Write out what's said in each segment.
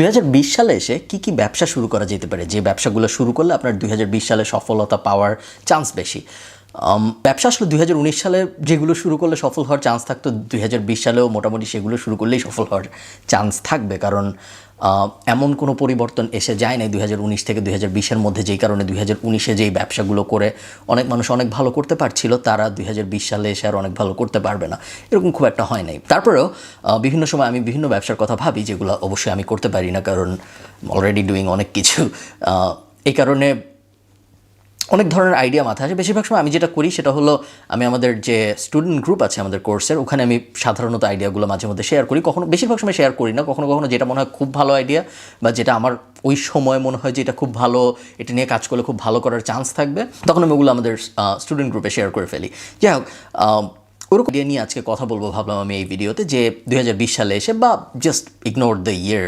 দুই হাজার বিশ সালে এসে কি কি ব্যবসা শুরু করা যেতে পারে? যে ব্যবসাগুলো শুরু করলে আপনার দুই হাজার বিশ সালে সফলতা পাওয়ার চান্স বেশি। ব্যবসা আসলে দুই হাজার উনিশ সালে যেগুলো শুরু করলে সফল হওয়ার চান্স থাকতো, দুই হাজার বিশ সালেও মোটামুটি সেগুলো শুরু করলেই সফল হওয়ার চান্স থাকবে। কারণ এমন কোনো পরিবর্তন এসে যায় নাই দুই হাজার উনিশ থেকে দুই বিশের মধ্যে যেই কারণে দুই হাজার যেই ব্যবসাগুলো করে অনেক মানুষ অনেক ভালো করতে পারছিল, তারা দুই হাজার বিশ সালে এসে আর অনেক ভালো করতে পারবে না। এরকম খুব একটা হয় নাই। তারপরেও বিভিন্ন সময় আমি বিভিন্ন ব্যবসার কথা ভাবি, যেগুলো অবশ্যই আমি করতে পারি না, কারণ অলরেডি ডুইং অনেক কিছু। এই কারণে অনেক ধরনের আইডিয়া মাথায় আসে। বেশিরভাগ সময় আমি যেটা করি সেটা হলো আমি আমাদের যে স্টুডেন্ট গ্রুপ আছে আমাদের কোর্সের ওখানে আমি সাধারণত আইডিয়াগুলো মাঝে মধ্যে শেয়ার করি। কখনো, বেশিরভাগ সময় শেয়ার করি না। কখনো কখনো যেটা মনে হয় খুব ভালো আইডিয়া বা যেটা আমার ওই সময় মনে হয় যে এটা খুব ভালো, এটা নিয়ে কাজ করলে খুব ভালো করার চান্স থাকবে, তখন আমি ওগুলো আমাদের স্টুডেন্ট গ্রুপে শেয়ার করে ফেলি। যাই হোক ওরকম আইডিয়া নিয়ে আজকে কথা বলব ভাবলাম আমি এই ভিডিওতে যে দু হাজার বিশ সালে এসে বা জাস্ট ইগনোর দ্য ইয়ার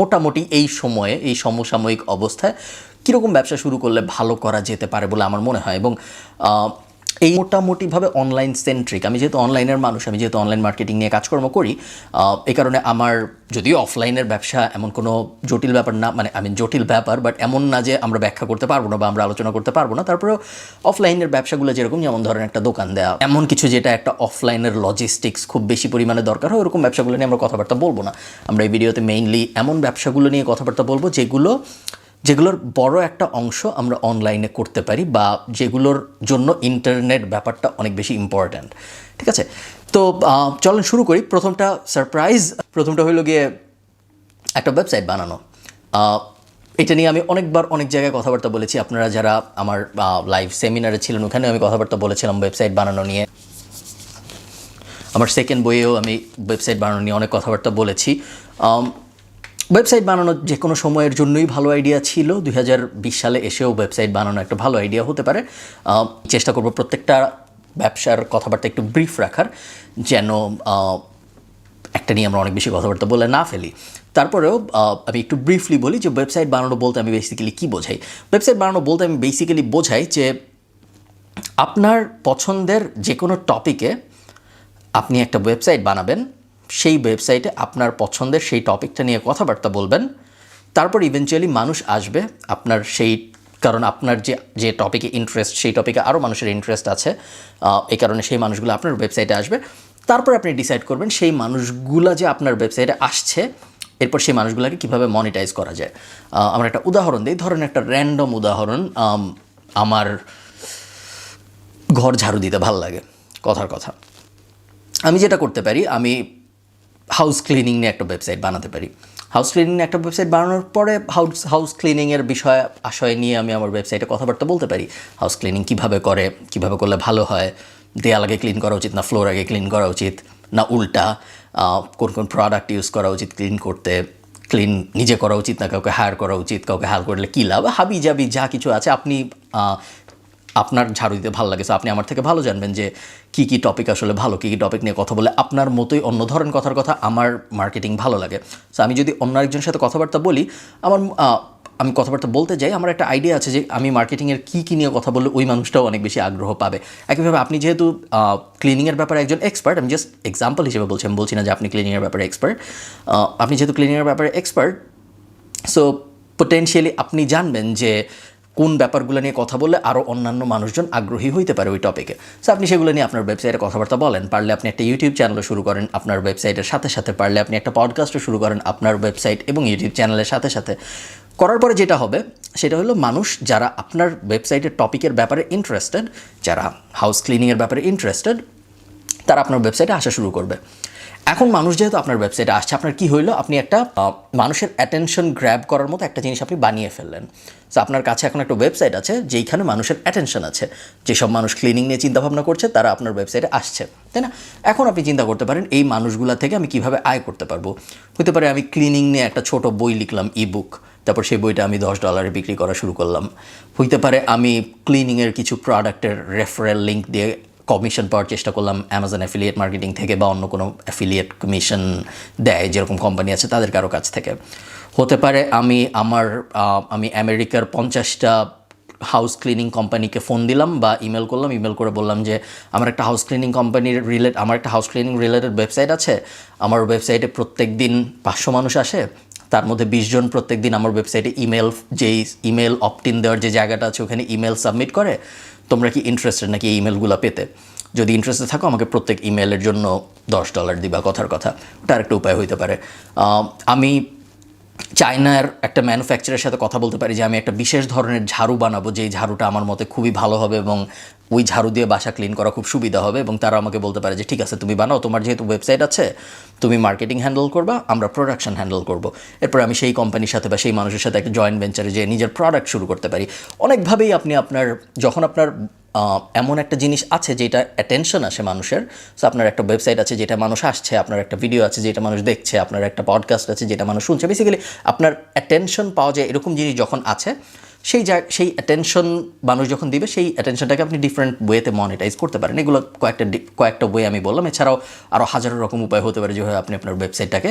মোটামুটি এই সময়ে, এই সমসাময়িক অবস্থায় কীরকম ব্যবসা শুরু করলে ভালো করা যেতে পারে বলে আমার মনে হয়? এবং এই মোটামুটিভাবে অনলাইন সেন্ট্রিক আমি যেহেতু অনলাইনের মানুষ, আমি যেহেতু অনলাইন মার্কেটিং নিয়ে কাজকর্ম করি এই কারণে আমার যদিও অফলাইনের ব্যবসা এমন কোনো জটিল ব্যাপার না মানে আমি জটিল ব্যাপার বাট এমন না যে আমরা ব্যাখ্যা করতে পারব না বা আমরা আলোচনা করতে পারব না। তারপরেও অফলাইনের ব্যবসাগুলো যেরকম, যেমন ধরেন একটা দোকান দেওয়া এমন কিছু যেটা একটা অফলাইনের লজিস্টিক্স খুব বেশি পরিমাণে দরকার হয়, ওরকম ব্যবসাগুলো নিয়ে আমরা কথাবার্তা বলব না। আমরা এই ভিডিওতে মেইনলি এমন ব্যবসাগুলো নিয়ে কথাবার্তা বলব যেগুলো যেগুলোর বড় একটা অংশ আমরা অনলাইনে করতে পারি বা যেগুলোর জন্য ইন্টারনেট ব্যাপারটা অনেক বেশি ইম্পর্ট্যান্ট ঠিক আছে? তো চলেন শুরু করি। প্রথমটা সারপ্রাইজ প্রথমটা হলো গিয়ে একটা ওয়েবসাইট বানানো। এটা নিয়ে আমি অনেকবার অনেক জায়গায় কথাবার্তা বলেছি। আপনারা যারা আমার লাইভ সেমিনারে ছিলেন ওখানে আমি কথাবার্তা বলেছিলাম ওয়েবসাইট বানানো নিয়ে। আমার সেকেন্ড বইয়েও আমি ওয়েবসাইট বানানো নিয়ে অনেক কথাবার্তা বলেছি। ওয়েবসাইট বানানো যে কোনো সময়ের জন্যই ভালো আইডিয়া ছিল। দুই হাজার বিশ সালে এসেও ওয়েবসাইট বানানো একটা ভালো আইডিয়া হতে পারে। চেষ্টা করব প্রত্যেকটা ব্যবসার কথাবার্তা একটু ব্রিফ রাখার, যেন একটা নিয়ে আমরা অনেক বেশি কথাবার্তা বলে না ফেলি। তারপরেও আমি একটু ব্রিফলি বলি যে ওয়েবসাইট বানানো বলতে আমি বেসিক্যালি কী বোঝাই? ওয়েবসাইট বানানো বলতে আমি বেসিক্যালি বোঝাই যে আপনার পছন্দের যে কোনো টপিকে আপনি একটা ওয়েবসাইট বানাবেন। সেই ওয়েবসাইটে আপনার পছন্দের সেই টপিকটা নিয়ে কথাবার্তা বলবেন। তারপর ইভেনচুয়ালি মানুষ আসবে আপনার সেই, কারণ আপনার যে যে টপিকে ইন্টারেস্ট সেই টপিকে আরও মানুষের ইন্টারেস্ট আছে এই কারণে সেই মানুষগুলো আপনার ওয়েবসাইটে আসবে। তারপর আপনি ডিসাইড করবেন সেই মানুষগুলা যে আপনার ওয়েবসাইটে আসছে, এরপর সেই মানুষগুলোকে কীভাবে মনিটাইজ করা যায়। আমরা একটা উদাহরণ দিই, ধরেন একটা র্যান্ডম উদাহরণ আমার ঘর ঝাড়ু দিতে ভালো লাগে, কথার কথা। আমি যেটা করতে পারি, আমি হাউস ক্লিনিং নিয়ে একটা ওয়েবসাইট বানাতে পারি। হাউস ক্লিনিং নিয়ে একটা ওয়েবসাইট বানানোর পরে হাউস হাউস ক্লিনিংয়ের বিষয়, আশয় নিয়ে আমি আমার ওয়েবসাইটে কথাবার্তা বলতে পারি। হাউস ক্লিনিং কীভাবে করে, কীভাবে করলে ভালো হয়, দেয়াল আগে ক্লিন করা উচিত না ফ্লোর আগে ক্লিন করা উচিত না, উল্টা কোন কোন প্রোডাক্ট ইউজ করা উচিত ক্লিন করতে ক্লিন নিজে করা উচিত না, কাউকে হায়ার করা উচিত, কাউকে হায়ার করলে কী লাভ? হাবি জাবি যা কিছু আছে, আপনি আপনার ঝাড়ু দিতে ভালো লাগে। সো আপনি আমার থেকে ভালো জানবেন যে কী কী টপিক আসলে ভালো, কী কী টপিক নিয়ে কথা বলে। আপনার মতোই অন্য ধরনের কথার কথা আমার মার্কেটিং ভালো লাগে। সো আমি যদি অন্য একজনের সাথে কথাবার্তা বলি, আমার আমি কথাবার্তা বলতে যাই, আমার একটা আইডিয়া আছে যে আমি মার্কেটিংয়ের কী কী নিয়ে কথা বললে ওই মানুষটাও অনেক বেশি আগ্রহ পাবে। একইভাবে আপনি যেহেতু ক্লিনিংয়ের ব্যাপারে একজন এক্সপার্ট আমি জাস্ট এক্সাম্পল হিসেবে বলছি, আমি বলছি না যে আপনি ক্লিনিংয়ের ব্যাপারে এক্সপার্ট আপনি যেহেতু ক্লিনিংয়ের ব্যাপারে এক্সপার্ট সো পোটেনশিয়ালি আপনি জানবেন যে কোন ব্যাপারগুলো নিয়ে কথা বললে আরও অন্যান্য মানুষজন আগ্রহী হইতে পারে ওই টপিকে সো আপনি সেগুলো নিয়ে আপনার ওয়েবসাইটে কথাবার্তা বলেন, পারলে আপনি একটা ইউটিউব চ্যানেলও শুরু করেন আপনার ওয়েবসাইটের সাথে সাথে, পারলে আপনি একটা পডকাস্টও শুরু করেন আপনার ওয়েবসাইট এবং ইউটিউব চ্যানেলের সাথে সাথে। করার পরে যেটা হবে, সেটা হলো মানুষ যারা আপনার ওয়েবসাইটের টপিকের ব্যাপারে ইন্টারেস্টেড যারা হাউস ক্লিনিংয়ের ব্যাপারে ইন্টারেস্টেড তারা আপনার ওয়েবসাইটে আসা শুরু করবে। এখন মানুষ যেহেতু আপনার ওয়েবসাইটে আসছে, আপনার কি হইল? আপনি একটা মানুষের অ্যাটেনশন গ্র্যাব করার মতো একটা জিনিস আপনি বানিয়ে ফেললেন। সো আপনার কাছে এখন একটা ওয়েবসাইট আছে, যেইখানে মানুষের অ্যাটেনশন আছে। যেসব মানুষ ক্লিনিং নিয়ে চিন্তাভাবনা করছে, তারা আপনার ওয়েবসাইটে আসছে, তাই না? এখন আপনি চিন্তা করতে পারেন, এই মানুষগুলা থেকে আমি কীভাবে আয় করতে পারব? হতে পারে আমি ক্লিনিং নিয়ে একটা ছোট বই লিখলাম ই বুক তারপর সেই বইটা আমি দশ ডলারে বিক্রি করা শুরু করলাম। হইতে পারে আমি ক্লিনিংয়ের কিছু প্রোডাক্টের রেফারেল লিঙ্ক দিয়ে কমিশন পাওয়ার চেষ্টা করলাম অ্যামাজন অ্যাফিলিয়েট মার্কেটিং থেকে বা অন্য কোনো অ্যাফিলিয়েট কমিশন দেয়, যেরকম কোম্পানি আছে তাদের কারও কাছ থেকে। হতে পারে আমি আমার আমি আমেরিকার পঞ্চাশটা হাউস ক্লিনিং কোম্পানিকে ফোন দিলাম বা ইমেল করলাম। ইমেল করে বললাম যে, আমার একটা হাউস ক্লিনিং কোম্পানির রিলেট আমার একটা হাউস ক্লিনিং রিলেটেড ওয়েবসাইট আছে। আমার ওয়েবসাইটে প্রত্যেক দিন পাঁচশো মানুষ আসে। তার মধ্যে বিশ জন প্রত্যেক দিন আমার ওয়েবসাইটে ইমেল যেই ইমেল অপটিন দেওয়ার যে জায়গাটা আছে, ওখানে ইমেল সাবমিট করে। তোমরা কি ইন্টারেস্টেড নাকি এই ইমেলগুলো পেতে? যদি ইন্টারেস্টেড থাকো, আমাকে প্রত্যেক ইমেলের জন্য দশ ডলার দিবা কথার কথা। ওটা আরেকটা উপায় হইতে পারে। আমি চায়নার একটা ম্যানুফ্যাকচারের সাথে কথা বলতে পারি যে আমি একটা বিশেষ ধরনের ঝাড়ু বানাবো, যেই ঝাড়ুটা আমার মতে খুবই ভালো হবে এবং ওই ঝাড়ু দিয়ে বাসা ক্লিন করা খুব সুবিধা হবে এবং তারা আমাকে বলতে পারে যে, ঠিক আছে, তুমি বানাও, তোমার যেহেতু ওয়েবসাইট আছে, তুমি মার্কেটিং হ্যান্ডেল করবা, আমরা প্রোডাকশন হ্যান্ডেল করব। এরপর আমি সেই কোম্পানির সাথে বা সেই মানুষের সাথে একটা জয়েন্ট ভেঞ্চারে যে নিজের প্রোডাক্ট শুরু করতে পারি। অনেকভাবেই আপনি আপনার, যখন আপনার এমন একটা জিনিস আছে যেটা অ্যাটেনশন আসে মানুষের সো আপনার একটা ওয়েবসাইট আছে যেটা মানুষ আসছে, আপনার একটা ভিডিও আছে যেটা মানুষ দেখছে, আপনার একটা পডকাস্ট আছে যেটা মানুষ শুনছে বেসিক্যালি আপনার অ্যাটেনশন পাওয়া যায় এরকম জিনিস যখন আছে সেই যা সেই অ্যাটেনশন মানুষ যখন দিবে, সেই অ্যাটেনশনটাকে আপনি ডিফারেন্ট ওয়েতে মনিটাইজ করতে পারেন। এগুলো কয়েকটা কয়েকটা ওয়ে আমি বললাম। এছাড়াও আরও হাজারো রকম উপায় হতে পারে যেভাবে আপনি আপনার ওয়েবসাইটটাকে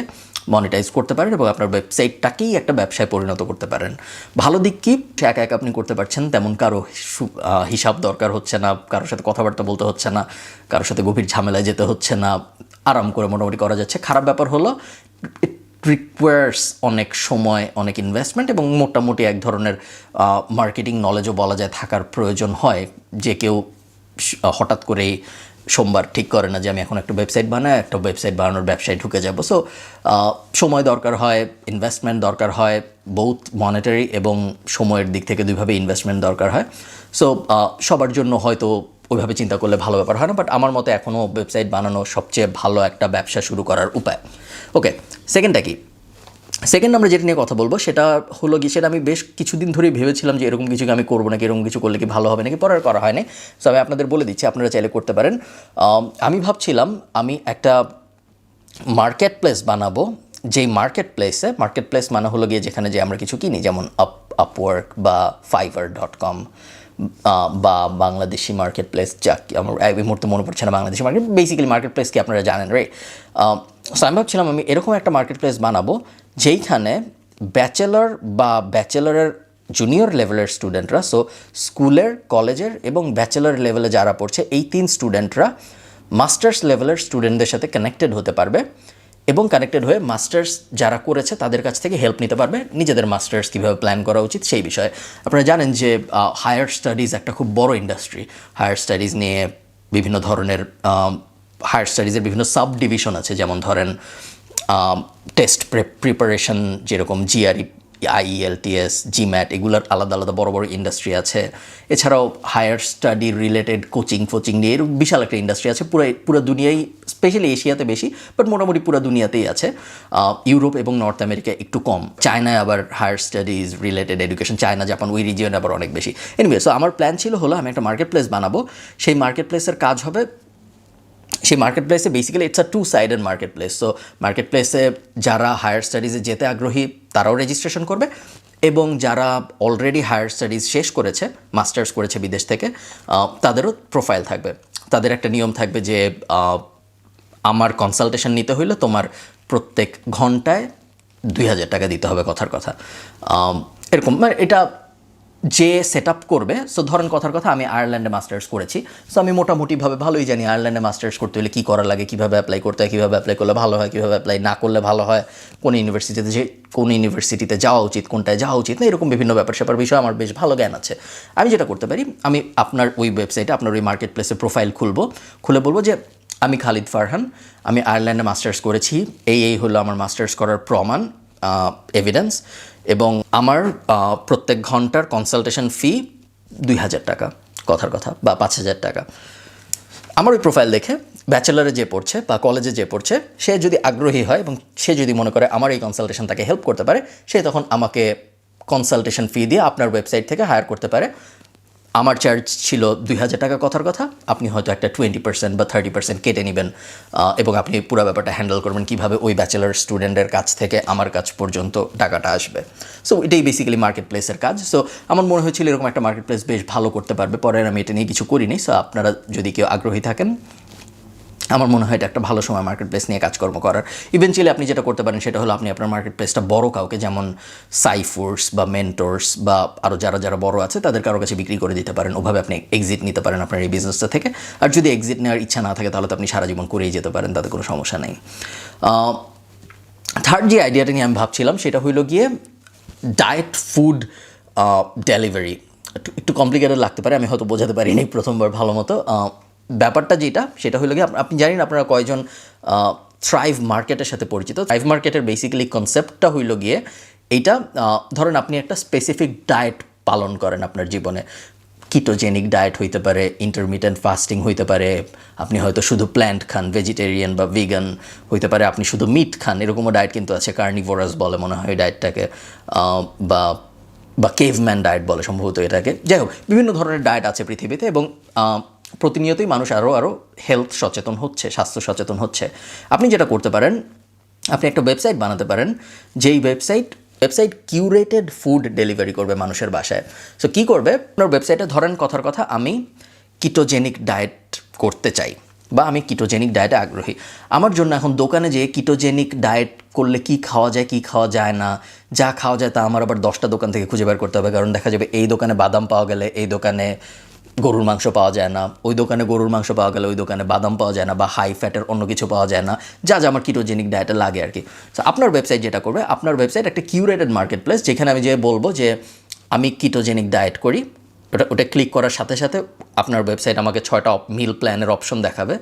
মনিটাইজ করতে পারেন এবং আপনার ওয়েবসাইটটাকেই একটা ব্যবসায় পরিণত করতে পারেন। ভালো দিক কি? একা একা আপনি করতে পারছেন, তেমন কারও হিসাব দরকার হচ্ছে না, কারোর সাথে কথাবার্তা বলতে হচ্ছে না, কারোর সাথে গভীর ঝামেলায় যেতে হচ্ছে না, আরাম করে মোটামুটি করা যাচ্ছে। খারাপ ব্যাপার হলো রিকোয়ার্স অনেক সময়, অনেক ইনভেস্টমেন্ট এবং মোটামুটি এক ধরনের মার্কেটিং নলেজও বলা যায়, থাকার প্রয়োজন হয়। যে কেউ হঠাৎ করেই সোমবার ঠিক করে না যে আমি এখন একটা ওয়েবসাইট বানাই, একটা ওয়েবসাইট বানানোর ব্যবসায় ঢুকে যাব। সো সময় দরকার হয় ইনভেস্টমেন্ট দরকার হয় বহুত মনিটারি এবং সময়ের দিক থেকে দুইভাবে ইনভেস্টমেন্ট দরকার হয়। সো সবার জন্য হয়তো ওইভাবে চিন্তা করলে ভালো ব্যাপার হয় না বাট আমার মতে এখনও ওয়েবসাইট বানানো সবচেয়ে ভালো একটা ব্যবসা শুরু করার উপায়। ওকে সেকেন্ডটা কি? সেকেন্ড আমরা যেটা নিয়ে কথা বলব সেটা হলো কি সেটা আমি বেশ কিছুদিন ধরেই ভেবেছিলাম যে এরকম কিছু আমি করব নাকি, এরকম কিছু করলে কি ভালো হবে নাকি পরে আর করা হয়নি। সো আমি আপনাদের বলে দিচ্ছি, আপনারা চাইলে করতে পারেন। আমি ভাবছিলাম আমি একটা মার্কেট প্লেস বানাবো, যেই মার্কেট প্লেসে মার্কেট প্লেস মানে হলো গিয়ে যেখানে যে আমরা কিছু কিনি, যেমন আপ আপওয়ার্ক বা ফাইভার ডট কম বা বাংলাদেশি মার্কেট প্লেস যা কি আমার, এই মুহূর্তে মনে পড়ছে না Bangladeshi market basically marketplace কি আপনারা জানেন রে সো আমি ভাবছিলাম আমি এরকম একটা মার্কেট প্লেস বানাবো, যেইখানে ব্যাচেলর বা ব্যাচেলরের জুনিয়র লেভেলের স্টুডেন্টরা সো স্কুলের কলেজের এবং ব্যাচেলর লেভেলে যারা পড়ছে, এই তিন স্টুডেন্টরা মাস্টার্স লেভেলের স্টুডেন্টদের সাথে কানেক্টেড হতে পারবে। এবং কানেক্টেড হয়ে মাস্টার্স যারা করেছে তাদের কাছ থেকে হেল্প নিতে পারবে। নিজেদের মাস্টার্স কীভাবে প্ল্যান করা উচিত সেই বিষয়ে। আপনারা জানেন যে হায়ার স্টাডিজ একটা খুব বড় ইন্ডাস্ট্রি হায়ার স্টাডিজ নিয়ে বিভিন্ন ধরনের হায়ার স্টাডিজের বিভিন্ন সাব ডিভিশন আছে। যেমন ধরেন টেস্ট প্রিপারেশন যেরকম জিআরই আইএলটিএস জিম্যাট এগুলোর আলাদা আলাদা বড় বড় ইন্ডাস্ট্রি আছে। এছাড়াও হায়ার স্টাডি রিলেটেড কোচিং ফোচিং নিয়ে এরকম বিশাল একটা ইন্ডাস্ট্রি আছে। পুরো পুরো দুনিয়ায় স্পেশালি এশিয়াতে বেশি বাট মোটামুটি পুরো দুনিয়াতেই আছে। ইউরোপ এবং নর্থ আমেরিকা একটু কম। চায়নায় আবার higher studies related education China Japan ওই রিজিয়নে আবার অনেক বেশি। এনিওয়ে সো আমার প্ল্যান ছিল হলো আমি একটা মার্কেট প্লেস বানাবো। সেই মার্কেট প্লেসের কাজ হবে, সেই মার্কেট প্লেসে basically it's a two sided marketplace so market প্লেসে যারা হায়ার স্টাডিজে যেতে আগ্রহী তারাও রেজিস্ট্রেশন করবে এবং যারা অলরেডি হায়ার স্টাডিজ শেষ করেছে মাস্টার্স করেছে বিদেশ থেকে তাদেরও প্রোফাইল থাকবে। তাদের একটা নিয়ম থাকবে যে আমার কনসালটেশন নিতে হইলে তোমার প্রত্যেক ঘন্টায় দুই হাজার টাকা দিতে হবে কথার কথা। এরকম মানে এটা যে সেট করবে সো ধরেন কথার কথা আমি আয়ারল্যান্ডে মাস্টার্স করেছি সো আমি মোটামুটিভাবে ভালোই জানি আয়ারল্যান্ডে মাস্টার্স করতে হলে কী করা লাগে, কীভাবে অ্যাপ্লাই করতে হয়, কীভাবে অ্যাপ্লাই করলে ভালো হয়, কীভাবে অ্যাপ্লাই না করলে ভালো হয়, কোন ইউনিভার্সিটিতে যে, কোন ইউনিভার্সিটিতে যাওয়া উচিত, কোনটায় যাওয়া উচিত, না এরকম বিভিন্ন ব্যাপার স্যাপার বিষয়ে আমার বেশ ভালো জ্ঞান আছে। আমি যেটা করতে পারি, আমি আপনার ওই ওয়েবসাইটে আপনার ওই মার্কেট প্লেসে প্রোফাইল খুলবো, খুলে বলব যে, আমি খালিদ ফারহান, আমি আয়ারল্যান্ডে মাস্টার্স করেছি, এই এই হলো আমার মাস্টার্স করার প্রমাণ এভিডেন্স এবং আমার প্রত্যেক ঘণ্টার কনসালটেশন ফি দুই হাজার টাকা, কথার কথা, বা পাঁচ হাজার টাকা। আমার ওই প্রোফাইল দেখে ব্যাচেলারে যে পড়ছে বা কলেজে যে পড়ছে, সে যদি আগ্রহী হয় এবং সে যদি মনে করে আমার এই কনসালটেশন তাকে হেল্প করতে পারে, সে তখন আমাকে কনসালটেশন ফি দিয়ে আপনার ওয়েবসাইট থেকে হায়ার করতে পারে। আমার চার্জ ছিল দুই হাজার টাকা কথার কথা। আপনি হয়তো একটা টোয়েন্টি পার্সেন্ট বা থার্টি পার্সেন্ট কেটে নেবেন এবং আপনি পুরো ব্যাপারটা হ্যান্ডেল করবেন কীভাবে ওই ব্যাচেলার স্টুডেন্টের কাছ থেকে আমার কাছ পর্যন্ত টাকাটা আসবে। সো এটাই বেসিক্যালি মার্কেট প্লেসের কাজ। সো আমার মনে হয়েছিল এরকম একটা মার্কেট প্লেস বেশ ভালো করতে পারবে। পরে আমি এটা নিয়ে কিছু করিনি। সো আপনারা যদি কেউ আগ্রহী থাকেন আমার মনে হয় এটা একটা ভালো সময় মার্কেট প্লেস নিয়ে কাজকর্ম করার। ইভেনচুয়ালি আপনি যেটা করতে পারেন সেটা হলো আপনি আপনার মার্কেট প্লেসটা বড় কাউকে, যেমন সাইফোর্স বা মেন্টোর্স বা আরও যারা যারা বড় আছে, তাদের কারও কাছে বিক্রি করে দিতে পারেন। ওভাবে আপনি এক্সিট নিতে পারেন আপনার এই বিজনেসটা থেকে। আর যদি এক্সিট নেওয়ার ইচ্ছা না থাকে, তাহলে তো আপনি সারা জীবন করেই যেতে পারেন, তাতে কোনো সমস্যা নেই। থার্ড যে আইডিয়াটা নিয়ে আমি ভাবছিলাম, সেটা হইল গিয়ে ডায়েট ফুড ডেলিভারি একটু কমপ্লিকেটেড লাগতে পারে, আমি হয়তো বোঝাতে পারিনি প্রথমবার ভালো মতো। ব্যাপারটা যেটা, সেটা হলো গিয়ে আপনি জানেন আপনারা কয়জন থ্রাইভ মার্কেটের সাথে পরিচিত। থ্রাইভ মার্কেটের বেসিক্যালি কনসেপ্টটা হইল গিয়ে এইটা ধরেন আপনি একটা স্পেসিফিক ডায়েট পালন করেন আপনার জীবনে। কিটোজেনিক ডায়েট হইতে পারে ইন্টারমিডিয়েন্ট ফাস্টিং হইতে পারে, আপনি হয়তো শুধু প্ল্যান্ট খান ভেজিটেরিয়ান বা ভিগান হইতে পারে, আপনি শুধু মিট খান, এরকমও ডায়েট কিন্তু আছে কার্নিভোরাস বলে মনে হয় ডায়েটটাকে বা বা কেভম্যান ডায়েট বলে সম্ভবত এটাকে। যাই হোক, বিভিন্ন ধরনের ডায়েট আছে পৃথিবীতে এবং প্রতিনিয়তই মানুষ আরও আরও হেলথ সচেতন হচ্ছে, স্বাস্থ্য সচেতন হচ্ছে। আপনি যেটা করতে পারেন, আপনি একটা ওয়েবসাইট বানাতে পারেন, যেই website website curated food delivery করবে মানুষের বাসায়। সো কী করবে? আপনার ওয়েবসাইটে ধরেন কথার কথা, আমি কিটোজেনিক ডায়েট করতে চাই, বা আমি কিটোজেনিক ডায়েটে আগ্রহী। আমার জন্য এখন দোকানে যেয়ে কিটোজেনিক ডায়েট করলে কি খাওয়া যায়, কি খাওয়া যায় না, যা খাওয়া যায় তা আমার আবার দশটা দোকান থেকে খুঁজে বের করতে হবে, কারণ দেখা যাবে এই দোকানে বাদাম পাওয়া গেলে, এই দোকানে গরুর মাংস পাওয়া যায় না, ওই দোকানে গরুর মাংস পাওয়া গেলে ওই দোকানে বাদাম পাওয়া যায় না বা হাই ফ্যাটের অন্য কিছু পাওয়া যায় না। যা যা আমার কিটোজেনিক ডায়েটে লাগে আর কি। সো আপনার ওয়েবসাইট যেটা করবে, আপনার ওয়েবসাইট একটা কিউরেটেড মার্কেট প্লেস যেখানে আমি যে বলব যে আমি কিটোজেনিক ডায়েট করি, ওটা ওটা ক্লিক করার সাথে সাথে আপনার ওয়েবসাইট আমাকে ছয়টা মিল প্ল্যানের অপশন দেখাবে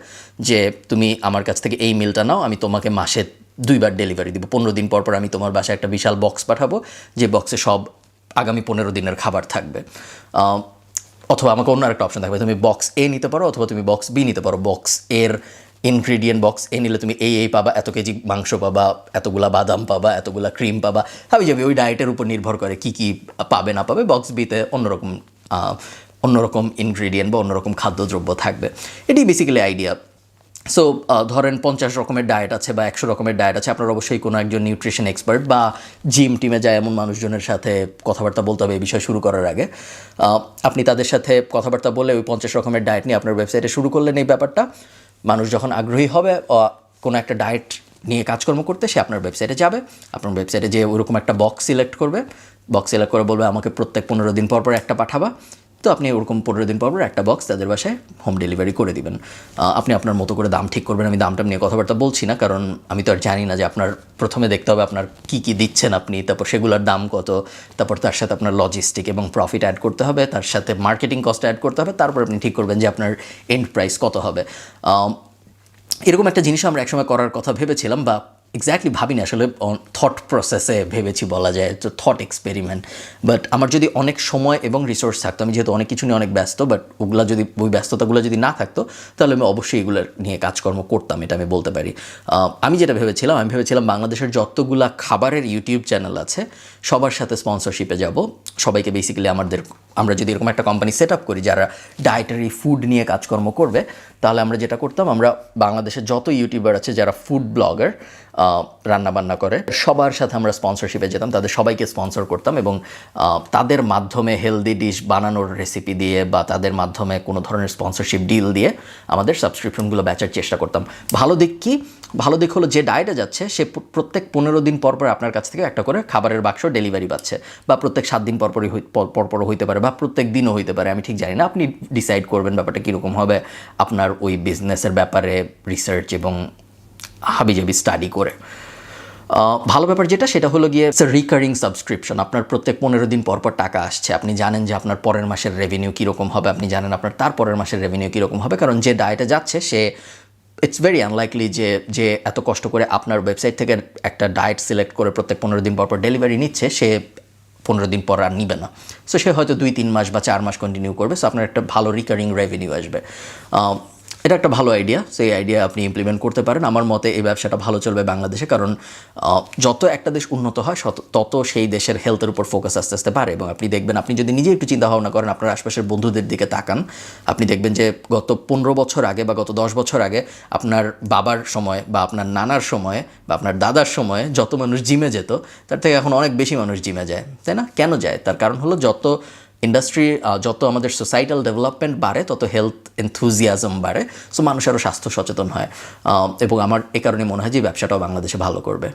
যে তুমি আমার কাছ থেকে এই মিলটা নাও, আমি তোমাকে মাসে দুইবার ডেলিভারি দিব। পনেরো দিন পর পর আমি তোমার বাসায় একটা বিশাল বক্স পাঠাবো, যে বক্সে সব আগামী পনেরো দিনের খাবার থাকবে। অথবা আমাকে অন্য একটা অপশন থাকবে তুমি বক্স এ নিতে পারো অথবা তুমি বক্স বি নিতে পারো। বক্স এর ইনগ্রিডিয়েন্ট বক্স এ নিলে তুমি এই এই পাবা, এত কেজি মাংস পাবা, এতগুলা বাদাম পাবা, এতগুলা ক্রিম পাবা। হাবি যাবে, ওই ডায়েটের উপর নির্ভর করে কি কি পাবে, না পাবে। বক্স বিতে অন্যরকম অন্যরকম ইনগ্রিডিয়েন্ট বা অন্যরকম খাদ্যদ্রব্য থাকবে। এটি বেসিক্যালি আইডিয়া সো ধরেন পঞ্চাশ রকমের ডায়েট আছে বা একশো রকমের ডায়েট আছে, আপনার অবশ্যই কোনো একজন নিউট্রিশন এক্সপার্ট বা জিম টিমে যায় এমন মানুষজনের সাথে কথাবার্তা বলতে হবে, এই বিষয় শুরু করার আগে। আপনি তাদের সাথে কথাবার্তা বলে ওই পঞ্চাশ রকমের ডায়েট নিয়ে আপনার ওয়েবসাইটে শুরু করলেন এই ব্যাপারটা। মানুষ যখন আগ্রহী হবে কোনো একটা ডায়েট নিয়ে কাজকর্ম করতে সে আপনার ওয়েবসাইটে যাবে। আপনার ওয়েবসাইটে যে ওরকম একটা বক্স সিলেক্ট করবে। বক্স সিলেক্ট করে বলবে, আমাকে প্রত্যেক পনেরো দিন পর পর একটা পাঠাবা। তো আপনি ওরকম পনেরো দিন পর একটা বক্স তাদের বাসায় হোম ডেলিভারি করে দিবেন। আপনি আপনার মতো করে দাম ঠিক করবেন, আমি দামটা নিয়ে কথাবার্তা বলছি না, কারণ আমি তো আর জানি না যে আপনার প্রথমে দেখতে হবে আপনার কি কি দিচ্ছেন আপনি, তারপর সেগুলোর দাম কত, তারপর তার সাথে আপনার লজিস্টিক এবং প্রফিট অ্যাড করতে হবে, তার সাথে মার্কেটিং কস্ট অ্যাড করতে হবে, তারপর আপনি ঠিক করবেন যে আপনার এন্ড প্রাইস কত হবে। এরকম একটা জিনিস আমরা একসময় করার কথা ভেবেছিলাম, বা এক্স্যাক্টলি ভাবিনি আসলে থট প্রসেসে ভেবেছি বলা যায়, তো থট এক্সপেরিমেন্ট বাট আমার যদি অনেক সময় এবং রিসোর্স থাকতো, আমি যেহেতু অনেক কিছু নিয়ে অনেক ব্যস্ত বাট ওগুলা যদি, ওই ব্যস্ততাগুলো যদি না থাকতো, তাহলে আমি অবশ্যই এগুলো নিয়ে কাজকর্ম করতাম, এটা আমি বলতে পারি। আমি যেটা ভেবেছিলাম, আমি ভেবেছিলাম বাংলাদেশের যতগুলা খাবারের ইউটিউব চ্যানেল আছে, সবার সাথে স্পন্সরশিপে যাব। সবাইকে বেসিক্যালি আমাদের, আমরা যদি এরকম একটা কোম্পানি সেট আপ করি, যারা ডায়েটারি ফুড নিয়ে কাজকর্ম করবে, তাহলে আমরা যেটা করতাম, আমরা বাংলাদেশের যত ইউটিউবার আছে, যারা ফুড ব্লগার রান্না বান্না করে। সবার সাথে আমরা স্পন্সরশিপে যেতাম, তাদের সবাইকে স্পন্সর করতাম এবং তাদের মাধ্যমে হেলদি ডিশ বানানোর রেসিপি দিয়ে বা তাদের মাধ্যমে কোনো ধরনের স্পন্সরশিপ ডিল দিয়ে আমাদের সাবস্ক্রিপশনগুলো বেচার চেষ্টা করতাম। ভালো দিক কি? ভালো দিক হলো যে ডায়েটে যাচ্ছে, সে প্রত্যেক পনেরো দিন পর পর আপনার কাছ থেকে একটা করে খাবারের বাক্স ডেলিভারি পাচ্ছে বা প্রত্যেক সাত দিন পরপরই হই- পর পর পর হইতে পারে বা প্রত্যেক দিনও হইতে পারে, আমি ঠিক জানি না। আপনি ডিসাইড করবেন ব্যাপারটা কীরকম হবে। আপনার ওই বিজনেসের ব্যাপারে রিসার্চ এবং হাবিজাবি স্টাডি করে। ভালো ব্যাপার যেটা, সেটা হলো গিয়ে রিকারিং সাবস্ক্রিপশন আপনার প্রত্যেক পনেরো দিন পর পর টাকা আসছে। আপনি জানেন যে আপনার পরের মাসের রেভিনিউ কীরকম হবে। আপনি জানেন আপনার তার পরের মাসের রেভিনিউ কীরকম হবে। কারণ যে ডায়েটে যাচ্ছে, সে ইটস ভেরি আনলাইকলি যে যে এত কষ্ট করে আপনার ওয়েবসাইট থেকে একটা ডায়েট সিলেক্ট করে প্রত্যেক পনেরো দিন পর পর ডেলিভারি নিচ্ছে, সে পনেরো দিন পর আর নিবে না। সো সে হয়তো দুই, তিন মাস বা চার মাস কন্টিনিউ করবে। সো আপনার একটা ভালো রিকারিং রেভিনিউ আসবে। এটা একটা ভালো আইডিয়া সেই আইডিয়া আপনি ইমপ্লিমেন্ট করতে পারেন। আমার মতে এই ব্যবসাটা ভালো চলবে বাংলাদেশে, কারণ যত একটা দেশ উন্নত হয় তত সেই দেশের হেলথের উপর ফোকাস আস্তে আস্তে পারে এবং আপনি দেখবেন, আপনি যদি নিজে একটু চিন্তা ভাবনা করেন, আপনার আশপাশের বন্ধুদের দিকে তাকান, আপনি দেখবেন যে গত পনেরো বছর আগে বা গত দশ বছর আগে আপনার বাবার সময় বা আপনার নানার সময় বা আপনার দাদার সময়ে যত মানুষ জিমে যেত, তার থেকে এখন অনেক বেশি মানুষ জিমে যায়। তাই না? কেন যায়? তার কারণ হলো যত ইন্ডাস্ট্রি যত আমাদের সোসাইটাল ডেভেলপমেন্ট বাড়ে, তত হেলথ এনথুজিয়াজম বাড়ে। সো মানুষ আরও স্বাস্থ্য সচেতন হয়। এবং আমার এ কারণে মনে হয় যে ব্যবসাটাও বাংলাদেশে ভালো করবে।